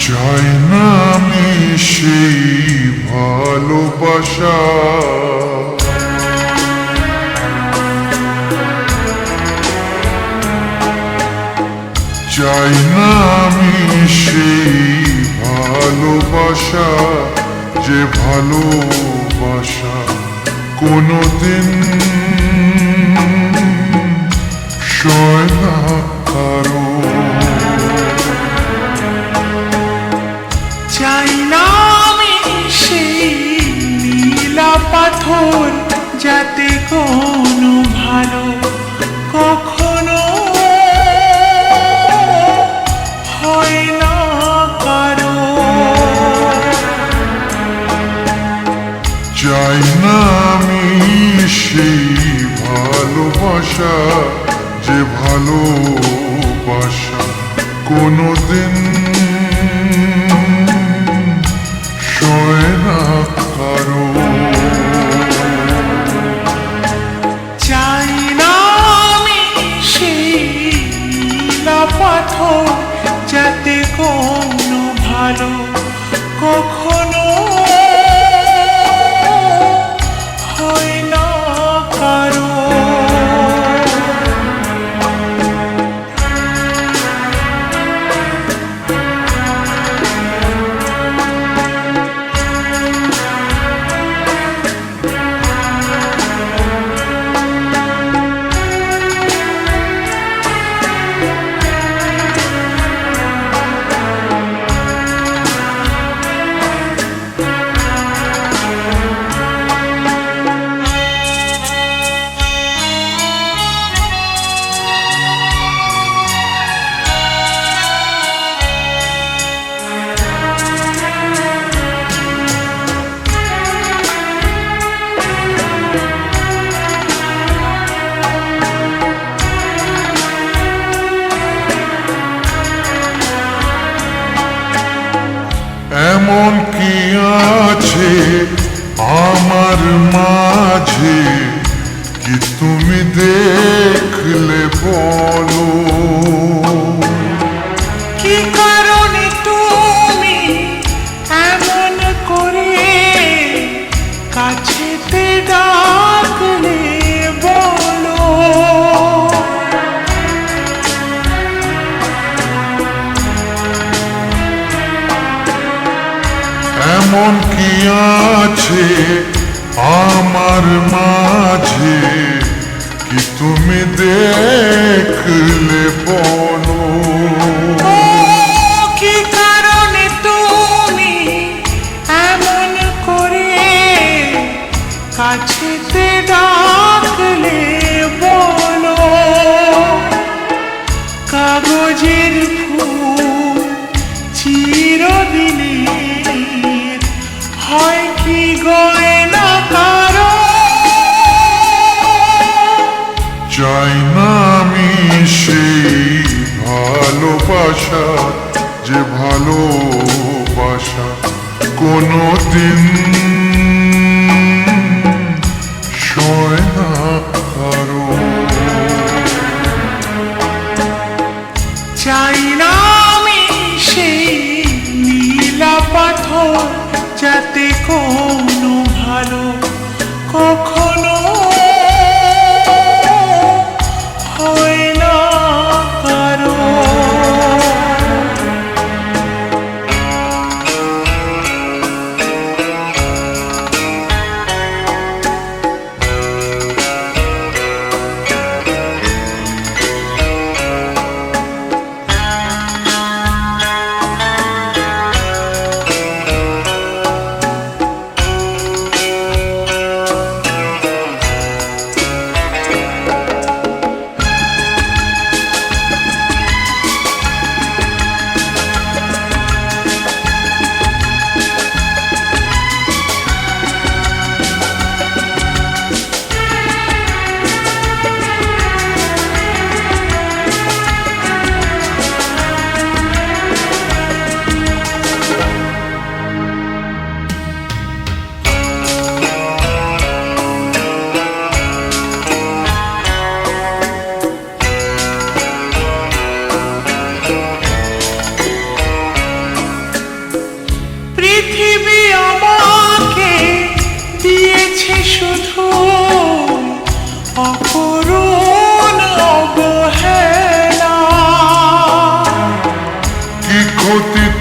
চাই না আমি সেই ভালোবাসা। চাই না সেই ভালোবাসা যে ভালোবাসা কোনোদিন পাথর যাতে কোনো ভালো কখনো হয় না কারও। চাই না আমি সেই ভালোবাসা, যে ভালোবাসা কোনোদিন সয় কি এমন কি আছে আমার মাঝে? কি তুমি দেখলে বলো Oh,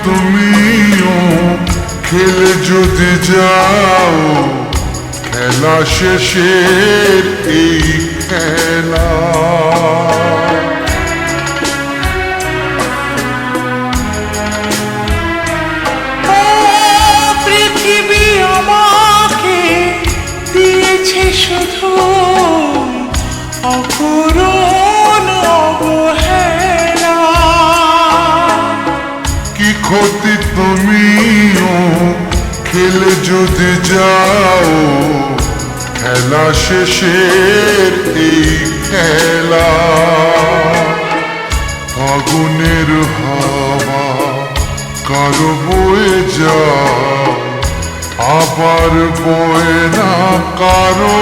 তুমিও খেলে যদি যাও খেলা শেষের এই খেলা। ক্ষতি তুমিও, খেলে যদি যাও, খেলা শেষের এই খেলা। ফাগুনের হাওয়া কারও বয়ে যায়, আবার বয়ে না কারও।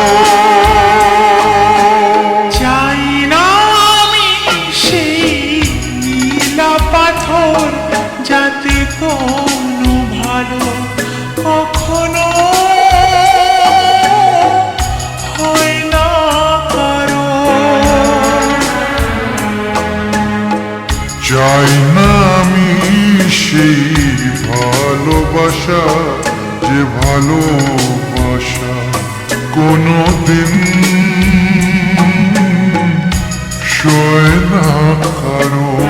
ভালোবাসা কোনো দিন সয় না কারও।